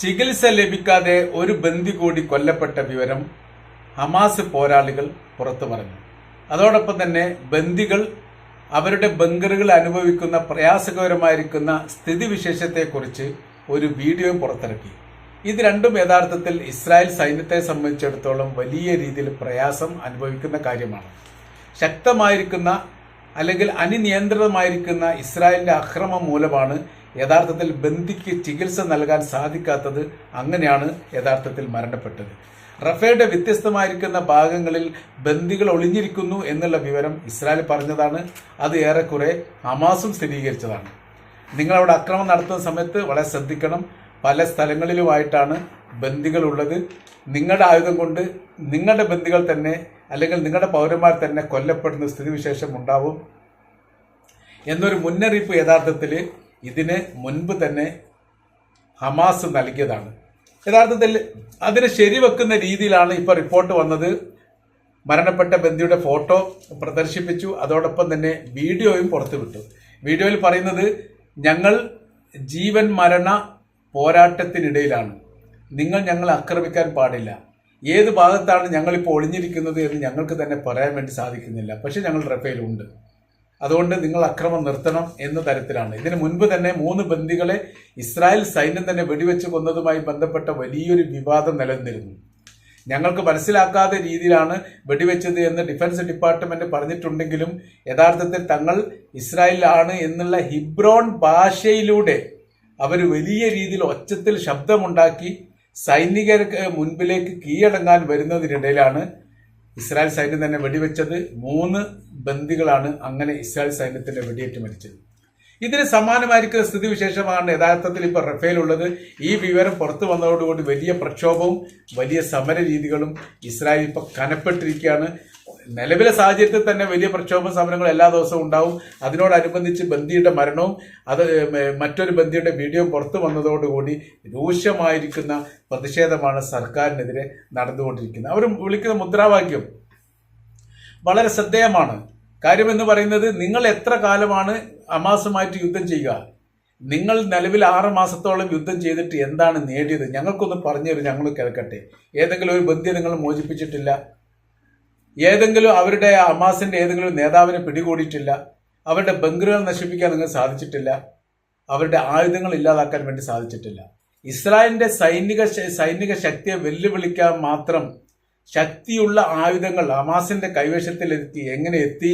ചികിത്സ ലഭിക്കാതെ ഒരു ബന്ദി കൂടി കൊല്ലപ്പെട്ട വിവരം ഹമാസ് പോരാളികൾ പുറത്തു പറഞ്ഞു. അതോടൊപ്പം തന്നെ ബന്ദികൾ അവരുടെ ബങ്കറുകൾ അനുഭവിക്കുന്ന പ്രയാസകരമായിരിക്കുന്ന സ്ഥിതിവിശേഷത്തെക്കുറിച്ച് ഒരു വീഡിയോ പുറത്തിറക്കി. ഇത് രണ്ടും യഥാർത്ഥത്തിൽ ഇസ്രായേൽ സൈന്യത്തെ സംബന്ധിച്ചിടത്തോളം വലിയ രീതിയിൽ പ്രയാസം അനുഭവിക്കുന്ന കാര്യമാണ്. ശക്തമായിരിക്കുന്ന അല്ലെങ്കിൽ അനിയന്ത്രിതമായിരിക്കുന്ന ഇസ്രായേലിന്റെ അക്രമം മൂലമാണ് യഥാർത്ഥത്തിൽ ബന്ദിക്ക് ചികിത്സ നൽകാൻ സാധിക്കാത്തത് അങ്ങനെയാണ് യഥാർത്ഥത്തിൽ മരണപ്പെട്ടത്. റഫേയുടെ വ്യത്യസ്തമായിരിക്കുന്ന ഭാഗങ്ങളിൽ ബന്ദികൾ ഒളിഞ്ഞിരിക്കുന്നു എന്നുള്ള വിവരം ഇസ്രായേൽ പറഞ്ഞതാണ്. അത് ഏറെക്കുറെ ഹമാസും സ്ഥിരീകരിച്ചതാണ്. നിങ്ങളവിടെ അക്രമം നടത്തുന്ന സമയത്ത് വളരെ ശ്രദ്ധിക്കണം. പല സ്ഥലങ്ങളിലുമായിട്ടാണ് ബന്ദികൾ ഉള്ളത് നിങ്ങളുടെ ആയുധം കൊണ്ട് നിങ്ങളുടെ ബന്ദികൾ തന്നെ അല്ലെങ്കിൽ നിങ്ങളുടെ പൗരന്മാർ തന്നെ കൊല്ലപ്പെടുന്ന സ്ഥിതിവിശേഷം ഉണ്ടാവും. എന്നൊരു മുന്നറിയിപ്പ് യഥാർത്ഥത്തിൽ ഇതിന് മുൻപ് തന്നെ ഹമാസ് നൽകിയതാണ്. യഥാർത്ഥത്തിൽ അതിന് ശരിവെക്കുന്ന രീതിയിലാണ് ഇപ്പോൾ റിപ്പോർട്ട് വന്നത്. മരണപ്പെട്ട ബന്ധിയുടെ ഫോട്ടോ പ്രദർശിപ്പിച്ചു. അതോടൊപ്പം തന്നെ വീഡിയോയും പുറത്തുവിട്ടു. വീഡിയോയിൽ പറയുന്നത് ഞങ്ങൾ ജീവൻ മരണ പോരാട്ടത്തിനിടയിലാണ്. നിങ്ങൾ ഞങ്ങളെ ആക്രമിക്കാൻ പാടില്ല. ഏത് ഭാഗത്താണ് ഞങ്ങളിപ്പോൾ ഒളിഞ്ഞിരിക്കുന്നത് എന്ന് ഞങ്ങൾക്ക് തന്നെ പറയാൻ വേണ്ടി സാധിക്കുന്നില്ല. പക്ഷെ ഞങ്ങൾ റഫേലുണ്ട്. അതുകൊണ്ട് നിങ്ങൾ അക്രമം നിർത്തണം എന്ന തരത്തിലാണ്. ഇതിനു മുൻപ് തന്നെ മൂന്ന് ബന്ദികളെ ഇസ്രായേൽ സൈന്യം തന്നെ വെടിവെച്ച് കൊന്നതുമായി ബന്ധപ്പെട്ട വലിയൊരു വിവാദം നിലനിന്നിരുന്നു. ഞങ്ങൾക്ക് മനസ്സിലാക്കാത്ത രീതിയിലാണ് വെടിവെച്ചത് എന്ന് ഡിഫൻസ് ഡിപ്പാർട്ട്മെന്റ് പറഞ്ഞിട്ടുണ്ടെങ്കിലും യഥാർത്ഥത്തിൽ തങ്ങൾ ഇസ്രായേലിലാണ് എന്നുള്ള ഹിബ്രോൺ ഭാഷയിലൂടെ അവർ വലിയ രീതിയിൽ ഒച്ചത്തിൽ ശബ്ദമുണ്ടാക്കി സൈനികർക്ക് മുൻപിലേക്ക് കീഴടങ്ങാൻ വരുന്നതിനിടയിലാണ് ഇസ്രായേൽ സൈന്യം തന്നെ വെടിവെച്ചത് മൂന്ന് ബന്ദികളാണ് അങ്ങനെ ഇസ്രായേൽ സൈന്യത്തിന്റെ വെടിയേറ്റ് മരിച്ചത്. ഇതിന് സമാനമായിരിക്കുന്ന സ്ഥിതിവിശേഷമാണ് യഥാർത്ഥത്തിൽ ഇപ്പോൾ റഫേലുള്ളത് ഈ വിവരം പുറത്തു വന്നതോടുകൂടി വലിയ പ്രക്ഷോഭവും വലിയ സമര രീതികളും ഇസ്രായേൽ ഇപ്പോൾ കനപ്പെട്ടിരിക്കുകയാണ്. നിലവിലെ സാഹചര്യത്തിൽ തന്നെ വലിയ പ്രക്ഷോഭ സമരങ്ങൾ എല്ലാ ദിവസവും ഉണ്ടാവും. അതിനോടനുബന്ധിച്ച് ബന്ധിയുടെ മരണവും അത് മറ്റൊരു ബന്ധിയുടെ വീഡിയോ പുറത്തു വന്നതോടുകൂടി രൂക്ഷമായിരിക്കുന്ന പ്രതിഷേധമാണ് സർക്കാരിനെതിരെ നടന്നുകൊണ്ടിരിക്കുന്നത്. അവർ വിളിക്കുന്ന മുദ്രാവാക്യം വളരെ ശ്രദ്ധേയമാണ്. കാര്യമെന്ന് പറയുന്നത് നിങ്ങൾ എത്ര കാലമാണ് അമാസമായിട്ട് യുദ്ധം ചെയ്യുക? നിങ്ങൾ നിലവിൽ ആറ് മാസത്തോളം യുദ്ധം ചെയ്തിട്ട് എന്താണ് നേടിയത്? ഞങ്ങൾക്കൊന്ന് പറഞ്ഞു തരും ഞങ്ങൾ കേൾക്കട്ടെ. ഏതെങ്കിലും ഒരു ബന്ധിയെ നിങ്ങൾ മോചിപ്പിച്ചിട്ടില്ല. ഏതെങ്കിലും അവരുടെ അമാസിന്റെ ഏതെങ്കിലും നേതാവിനെ പിടികൂടിയിട്ടില്ല അവരുടെ ബങ്കറുകൾ നശിപ്പിക്കാൻ നിങ്ങൾ സാധിച്ചിട്ടില്ല അവരുടെ ആയുധങ്ങൾ ഇല്ലാതാക്കാൻ വേണ്ടി സാധിച്ചിട്ടില്ല. ഇസ്രായേലിന്റെ സൈനിക സൈനിക ശക്തിയെ വെല്ലുവിളിക്കാൻ മാത്രം ശക്തിയുള്ള ആയുധങ്ങൾ അമാസിന്റെ കൈവശത്തിൽ എത്തി എങ്ങനെ എത്തി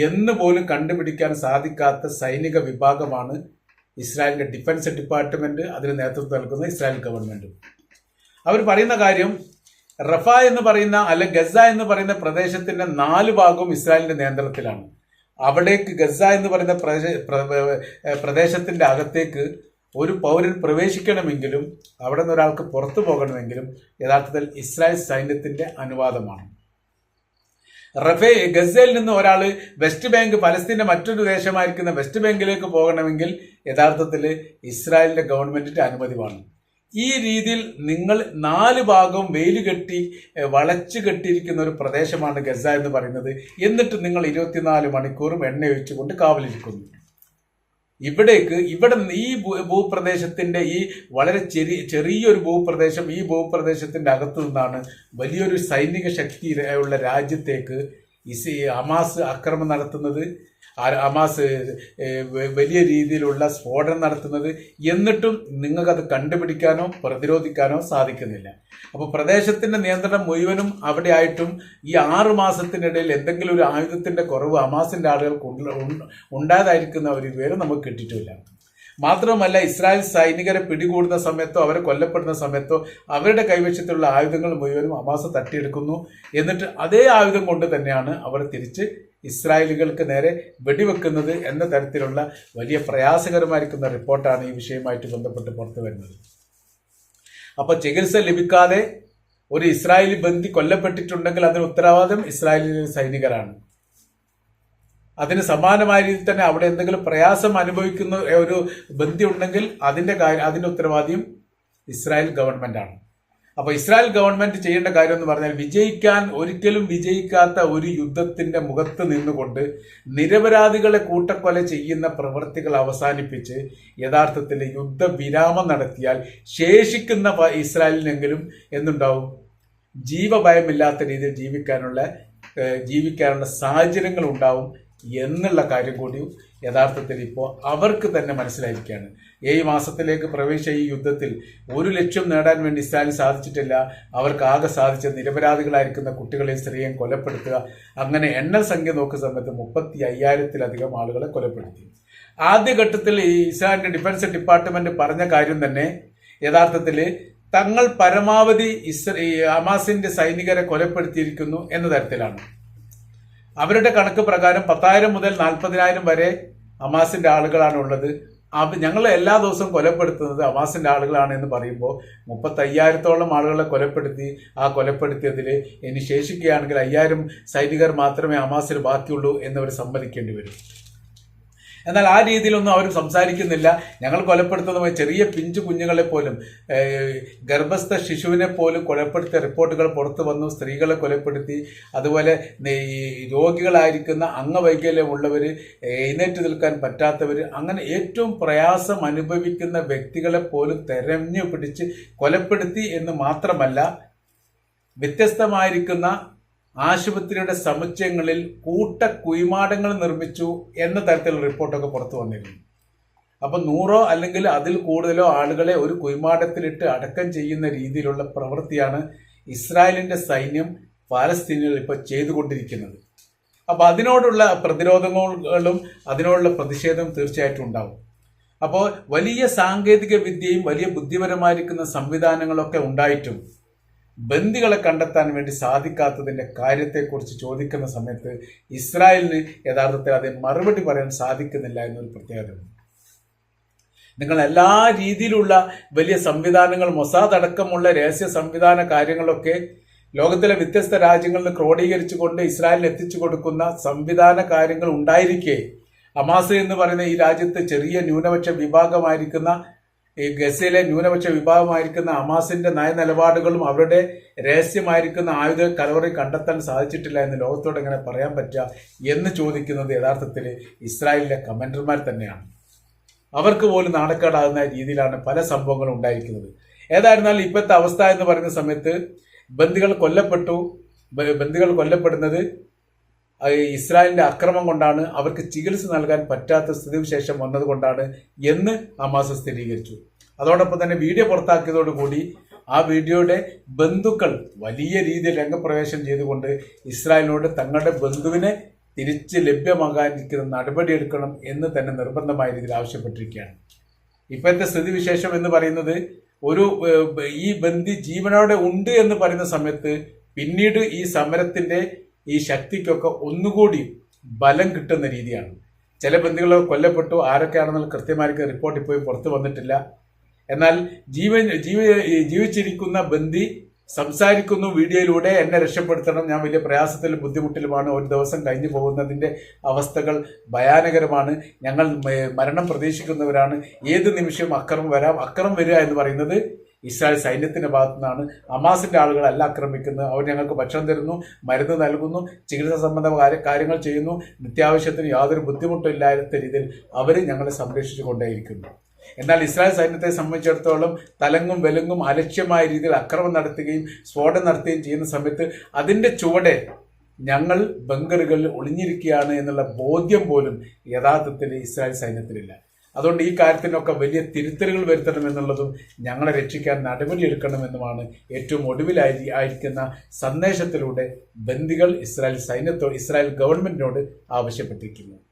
എന്ന് പോലും കണ്ടുപിടിക്കാൻ സാധിക്കാത്ത സൈനിക വിഭാഗമാണ് ഇസ്രായേലിന്റെ ഡിഫൻസ് ഡിപ്പാർട്ട്മെന്റ് അതിന് നേതൃത്വം നൽകുന്ന ഇസ്രായേൽ ഗവൺമെന്റ്. അവർ പറയുന്ന കാര്യം റഫ എന്ന് പറയുന്ന അല്ലെ ഗസ എന്ന് പറയുന്ന പ്രദേശത്തിന്റെ നാല് ഭാഗവും ഇസ്രായേലിന്റെ നിയന്ത്രണത്തിലാണ്. അവിടേക്ക് ഗസ എന്ന് പറയുന്ന പ്രദേശത്തിന്റെ അകത്തേക്ക് ഒരു പൗരൻ പ്രവേശിക്കണമെങ്കിലും അവിടെ നിന്ന് ഒരാൾക്ക് പുറത്തു പോകണമെങ്കിലും യഥാർത്ഥത്തിൽ ഇസ്രായേൽ സൈന്യത്തിന്റെ അനുവാദമാണ്. റഫേ ഗസയിൽ നിന്ന് ഒരാൾ വെസ്റ്റ് ബാങ്ക് പലസ്തീന്റെ മറ്റൊരു ദേശമായിരിക്കുന്ന വെസ്റ്റ് ബാങ്കിലേക്ക് പോകണമെങ്കിൽ യഥാർത്ഥത്തിൽ ഇസ്രായേലിന്റെ ഗവൺമെന്റിന്റെ അനുമതി വേണം ഈ രീതിയിൽ നിങ്ങൾ നാല് ഭാഗവും വെയിൽ കെട്ടി വളച്ചു കെട്ടിയിരിക്കുന്ന ഒരു പ്രദേശമാണ് ഗസ എന്ന് പറയുന്നത്. എന്നിട്ട് നിങ്ങൾ ഇരുപത്തിനാല് മണിക്കൂറും എണ്ണ ഒഴിച്ചുകൊണ്ട് കാവലിരിക്കുന്നു. ഇവിടേക്ക് ഇവിടെ ഈ ഭൂപ്രദേശത്തിന്റെ ഈ വളരെ ചെറിയ ചെറിയൊരു ഭൂപ്രദേശം ഈ ഭൂപ്രദേശത്തിന്റെ അകത്തു നിന്നാണ് വലിയൊരു സൈനിക ശക്തി ഉള്ള രാജ്യത്തേക്ക് ഇസി ഹമാസ് ആക്രമണം നടത്തുന്നത്. ഹമാസ് വലിയ രീതിയിലുള്ള സ്ഫോടനം നടത്തുന്നത് എന്നിട്ടും നിങ്ങൾക്കത് കണ്ടുപിടിക്കാനോ പ്രതിരോധിക്കാനോ സാധിക്കുന്നില്ല. അപ്പോൾ പ്രദേശത്തിന്റെ നിയന്ത്രണം മുഴുവനും അവിടെ ആയിട്ടും ഈ ആറു മാസത്തിനിടയിൽ എന്തെങ്കിലും ഒരു ആയുധത്തിന്റെ കുറവ് ഹമാസിന്റെ ആളുകൾക്ക് ഉണ്ടായതായിരിക്കുന്ന ഒരു വിവരം നമുക്ക് കിട്ടിയിട്ടില്ല. മാത്രമല്ല ഇസ്രായേൽ സൈനികരെ പിടികൂടുന്ന സമയത്തോ അവരെ കൊല്ലപ്പെടുന്ന സമയത്തോ അവരുടെ കൈവശത്തുള്ള ആയുധങ്ങൾ മുഴുവനും അമാസ തട്ടിയെടുക്കുന്നു. എന്നിട്ട് അതേ ആയുധം കൊണ്ട് തന്നെയാണ് അവർ തിരിച്ച് ഇസ്രായേലുകൾക്ക് നേരെ വെടിവെക്കുന്നത് എന്ന തരത്തിലുള്ള വലിയ പ്രയാസകരമായിരിക്കുന്ന റിപ്പോർട്ടാണ് ഈ വിഷയമായിട്ട് ബന്ധപ്പെട്ട് പുറത്തു വരുന്നത്. അപ്പോൾ ചികിത്സ ലഭിക്കാതെ ഒരു ഇസ്രായേലി ബന്ധി കൊല്ലപ്പെട്ടിട്ടുണ്ടെങ്കിൽ അതിന് ഉത്തരവാദിത്വം ഇസ്രായേലി സൈനികരാണ്. അതിന് സമാനമായ രീതിയിൽ തന്നെ അവിടെ എന്തെങ്കിലും പ്രയാസം അനുഭവിക്കുന്ന ഒരു ബന്ധി ഉണ്ടെങ്കിൽ അതിന്റെ കാര്യം അതിന്റെ ഉത്തരവാദിയും ഇസ്രായേൽ ഗവൺമെന്റാണ്. അപ്പൊ ഇസ്രായേൽ ഗവൺമെന്റ് ചെയ്യേണ്ട കാര്യം എന്ന് പറഞ്ഞാൽ വിജയിക്കാൻ ഒരിക്കലും വിജയിക്കാത്ത ഒരു യുദ്ധത്തിന്റെ മുഖത്ത് നിന്നുകൊണ്ട് നിരപരാധികളെ കൂട്ടക്കൊല ചെയ്യുന്ന പ്രവൃത്തികൾ അവസാനിപ്പിച്ച് യഥാർത്ഥത്തിൽ യുദ്ധവിരാമം നടത്തിയാൽ ശേഷിക്കുന്ന ഇസ്രായേലിനെങ്കിലും എന്തുണ്ടാവും? ജീവഭയമില്ലാത്ത രീതിയിൽ ജീവിക്കാനുള്ള ജീവിക്കാനുള്ള സാഹചര്യങ്ങൾ ഉണ്ടാവും. എന്നുള്ള കാര്യം കൂടി യഥാർത്ഥത്തിൽ ഇപ്പോൾ അവർക്ക് തന്നെ മനസ്സിലായിരിക്കുകയാണ്. ഏഴ് മാസത്തിലേക്ക് പ്രവേശിച്ച ഈ യുദ്ധത്തിൽ ഒരു ലക്ഷ്യം നേടാൻ വേണ്ടി ഇസ്രായേൽ സാധിച്ചിട്ടില്ല. അവർക്ക് ആകെ സാധിച്ച നിരപരാധികളായിരിക്കുന്ന കുട്ടികളെ സ്ത്രീയെ കൊലപ്പെടുത്തുക. അങ്ങനെ എണ്ണൽ സംഖ്യ നോക്കുന്ന സമയത്ത് മുപ്പത്തി അയ്യായിരത്തിലധികം ആളുകളെ കൊലപ്പെടുത്തി. ആദ്യഘട്ടത്തിൽ ഈ ഇസ്രായേലിന്റെ ഡിഫൻസ് ഡിപ്പാർട്ട്മെന്റ് പറഞ്ഞ കാര്യം തന്നെ യഥാർത്ഥത്തിൽ തങ്ങൾ പരമാവധി ഇസ്ര ഹമാസിന്റെ സൈനികരെ കൊലപ്പെടുത്തിയിരിക്കുന്നു എന്ന തരത്തിലാണ്. അവരുടെ കണക്ക് പ്രകാരം പത്തായിരം മുതൽ നാൽപ്പതിനായിരം വരെ അമാസിന്റെ ആളുകളാണ് ഉള്ളത്. ഞങ്ങൾ എല്ലാ ദിവസവും കൊലപ്പെടുത്തുന്നത് അമാസിന്റെ ആളുകളാണ് എന്ന് പറയുമ്പോൾ മുപ്പത്തി അയ്യായിരത്തോളം ആളുകളെ കൊലപ്പെടുത്തി ആ കൊലപ്പെടുത്തിയതിൽ ഇനി ശേഷിക്കുകയാണെങ്കിൽ അയ്യായിരം സൈനികർ മാത്രമേ അമാസിന് ബാക്കിയുള്ളൂ എന്നവർ സമ്മതിക്കേണ്ടി വരും. എന്നാൽ ആ രീതിയിലൊന്നും അവർ സംസാരിക്കുന്നില്ല. ഞങ്ങൾ കൊലപ്പെടുത്തുന്ന ചെറിയ പിഞ്ചു കുഞ്ഞുങ്ങളെ പോലും ഗർഭസ്ഥ ശിശുവിനെ പോലും കൊലപ്പെടുത്തിയ റിപ്പോർട്ടുകൾ പുറത്തു വന്നു. സ്ത്രീകളെ കൊലപ്പെടുത്തി. അതുപോലെ രോഗികളായിരിക്കുന്ന അംഗവൈകല്യമുള്ളവർ എഴുന്നേറ്റ് നിൽക്കാൻ പറ്റാത്തവർ അങ്ങനെ ഏറ്റവും പ്രയാസം അനുഭവിക്കുന്ന വ്യക്തികളെ പോലും തെരഞ്ഞു പിടിച്ച് കൊലപ്പെടുത്തി എന്ന് മാത്രമല്ല വ്യത്യസ്തമായിരിക്കുന്ന ആശുപത്രിയുടെ സമുച്ചയങ്ങളിൽ കൂട്ട കുയ്മാടങ്ങൾ നിർമ്മിച്ചു എന്ന തരത്തിലുള്ള റിപ്പോർട്ടൊക്കെ പുറത്തു വന്നിരുന്നു. അപ്പൊ നൂറോ അല്ലെങ്കിൽ അതിൽ കൂടുതലോ ആളുകളെ ഒരു കുയിമാടത്തിലിട്ട് അടക്കം ചെയ്യുന്ന രീതിയിലുള്ള പ്രവൃത്തിയാണ് ഇസ്രായേലിന്റെ സൈന്യം പാലസ്തീനിൽ ഇപ്പോൾ ചെയ്തുകൊണ്ടിരിക്കുന്നത്. അപ്പോൾ അതിനോടുള്ള പ്രതിരോധങ്ങളും അതിനോടുള്ള പ്രതിഷേധം തീർച്ചയായിട്ടും ഉണ്ടാവും. അപ്പോൾ വലിയ സാങ്കേതിക വിദ്യയും വലിയ ബുദ്ധിപരമായിരിക്കുന്ന സംവിധാനങ്ങളൊക്കെ ഉണ്ടായിട്ടും ബന്ദികളെ കണ്ടെത്താൻ വേണ്ടി സാധിക്കാത്തതിന്റെ കാര്യത്തെക്കുറിച്ച് ചോദിക്കുന്ന സമയത്ത് ഇസ്രായേലിന് യഥാർത്ഥത്തിൽ അതിന് മറുപടി പറയാൻ സാധിക്കുന്നില്ല എന്നൊരു പ്രത്യേകതയുണ്ട്. നിങ്ങൾ എല്ലാ രീതിയിലുള്ള വലിയ സംവിധാനങ്ങൾ മൊസാദ് അടക്കമുള്ള രഹസ്യ സംവിധാന കാര്യങ്ങളൊക്കെ ലോകത്തിലെ വ്യത്യസ്ത രാജ്യങ്ങളിൽ ക്രോഡീകരിച്ചു ക്രോഡീകരിച്ചുകൊണ്ട് ഇസ്രായേലിൽ എത്തിച്ചു കൊടുക്കുന്ന സംവിധാന കാര്യങ്ങൾ ഉണ്ടായിരിക്കെ. അമാസ് എന്ന് പറയുന്ന ഈ രാജ്യത്തെ ചെറിയ ന്യൂനപക്ഷ വിഭാഗമായിരിക്കുന്ന ഈ ഗസയിലെ ന്യൂനപക്ഷ വിഭാഗമായിരിക്കുന്ന അമാസിന്റെ നയനിലപാടുകളും അവരുടെ രഹസ്യമായിരിക്കുന്ന ആയുധ കലവറി കണ്ടെത്താൻ സാധിച്ചിട്ടില്ല എന്ന് ലോകത്തോട് എങ്ങനെ പറയാൻ പറ്റുക എന്ന് ചോദിക്കുന്നത് യഥാർത്ഥത്തിൽ ഇസ്രായേലിലെ കമന്റർമാർ തന്നെയാണ്. അവർക്ക് പോലും നാണക്കേടാകുന്ന രീതിയിലാണ് പല സംഭവങ്ങളും ഉണ്ടായിരിക്കുന്നത്. ഏതായിരുന്നാലും ഇപ്പോഴത്തെ അവസ്ഥ എന്ന് പറയുന്ന സമയത്ത് ബന്ദികൾ കൊല്ലപ്പെട്ടു. ബന്ദികൾ കൊല്ലപ്പെടുന്നത് ഇസ്രായേലിന്റെ അക്രമം കൊണ്ടാണ് അവർക്ക് ചികിത്സ നൽകാൻ പറ്റാത്ത സ്ഥിതിവിശേഷം വന്നതുകൊണ്ടാണ് എന്ന് ഹമാസ് സ്ഥിരീകരിച്ചു. അതോടൊപ്പം തന്നെ വീഡിയോ പുറത്താക്കിയതോടുകൂടി ആ വീഡിയോയുടെ ബന്ധുക്കൾ വലിയ രീതിയിൽ രംഗപ്രവേശം ചെയ്തുകൊണ്ട് ഇസ്രായേലിനോട് തങ്ങളുടെ ബന്ധുവിനെ തിരിച്ച് ലഭ്യമാകാനിരിക്കുന്ന നടപടിയെടുക്കണം എന്ന് തന്നെ നിർബന്ധമായ രീതിയിൽ ആവശ്യപ്പെട്ടിരിക്കുകയാണ്. ഇപ്പോഴത്തെ സ്ഥിതിവിശേഷം എന്ന് പറയുന്നത് ഒരു ഈ ബന്ധി ജീവനോടെ ഉണ്ട് എന്ന് പറയുന്ന സമയത്ത് പിന്നീട് ഈ സമരത്തിന്റെ ഈ ശക്തിക്കൊക്കെ ഒന്നുകൂടി ബലം കിട്ടുന്ന രീതിയാണ്. ചില ബന്ദികൾ കൊല്ലപ്പെട്ടു ആരൊക്കെയാണെന്നുള്ള കൃത്യമായിട്ട് റിപ്പോർട്ട് ഇപ്പോഴും പുറത്തു വന്നിട്ടില്ല. എന്നാൽ ജീവൻ ജീവ ജീവിച്ചിരിക്കുന്ന ബന്ധി സംസാരിക്കുന്നു വീഡിയോയിലൂടെ എന്നെ രക്ഷപ്പെടുത്തണം. ഞാൻ വലിയ പ്രയാസത്തിലും ബുദ്ധിമുട്ടിലുമാണ്. ഒരു ദിവസം കഴിഞ്ഞു പോകുന്നതിന്റെ അവസ്ഥകൾ ഭയാനകരമാണ്. ഞങ്ങൾ മരണം പ്രതീക്ഷിക്കുന്നവരാണ്. ഏത് നിമിഷവും അക്രമം വരാം. അക്രമം വരിക എന്ന് പറയുന്നത് ഇസ്രായേൽ സൈന്യത്തിന്റെ ഭാഗത്തു നിന്നാണ് അമാസിന്റെ ആളുകളല്ല ആക്രമിക്കുന്നത്. അവർ ഞങ്ങൾക്ക് ഭക്ഷണം തരുന്നു മരുന്ന് നൽകുന്നു ചികിത്സ സംബന്ധ കാര്യങ്ങൾ ചെയ്യുന്നു. നിത്യാവശ്യത്തിന് യാതൊരു ബുദ്ധിമുട്ടും ഇല്ലാത്ത രീതിയിൽ അവർ ഞങ്ങളെ സംരക്ഷിച്ചു കൊണ്ടേയിരിക്കുന്നു. എന്നാൽ ഇസ്രായേൽ സൈന്യത്തെ സംബന്ധിച്ചിടത്തോളം തലങ്ങും വെലുങ്ങും അലക്ഷ്യമായ രീതിയിൽ അക്രമം നടത്തുകയും സ്ഫോടനം നടത്തുകയും ചെയ്യുന്ന സമയത്ത് അതിന്റെ ചുവടെ ഞങ്ങൾ ബങ്കറുകളിൽ ഒളിഞ്ഞിരിക്കുകയാണ് എന്നുള്ള ബോധ്യം പോലും യഥാർത്ഥത്തിൽ ഇസ്രായേൽ സൈന്യത്തിലില്ല. അതുകൊണ്ട് ഈ കാര്യത്തിനൊക്കെ വലിയ തിരുത്തലുകൾ വരുത്തണമെന്നുള്ളതും ഞങ്ങളെ രക്ഷിക്കാൻ നടപടിയെടുക്കണമെന്നുമാണ് ഏറ്റവും ഒടുവിലായി ആയിരിക്കുന്ന സന്ദേശത്തിലൂടെ ബന്ദികൾ ഇസ്രായേൽ സൈന്യത്തോട് ഇസ്രായേൽ ഗവൺമെന്റിനോട് ആവശ്യപ്പെട്ടിരിക്കുന്നത്.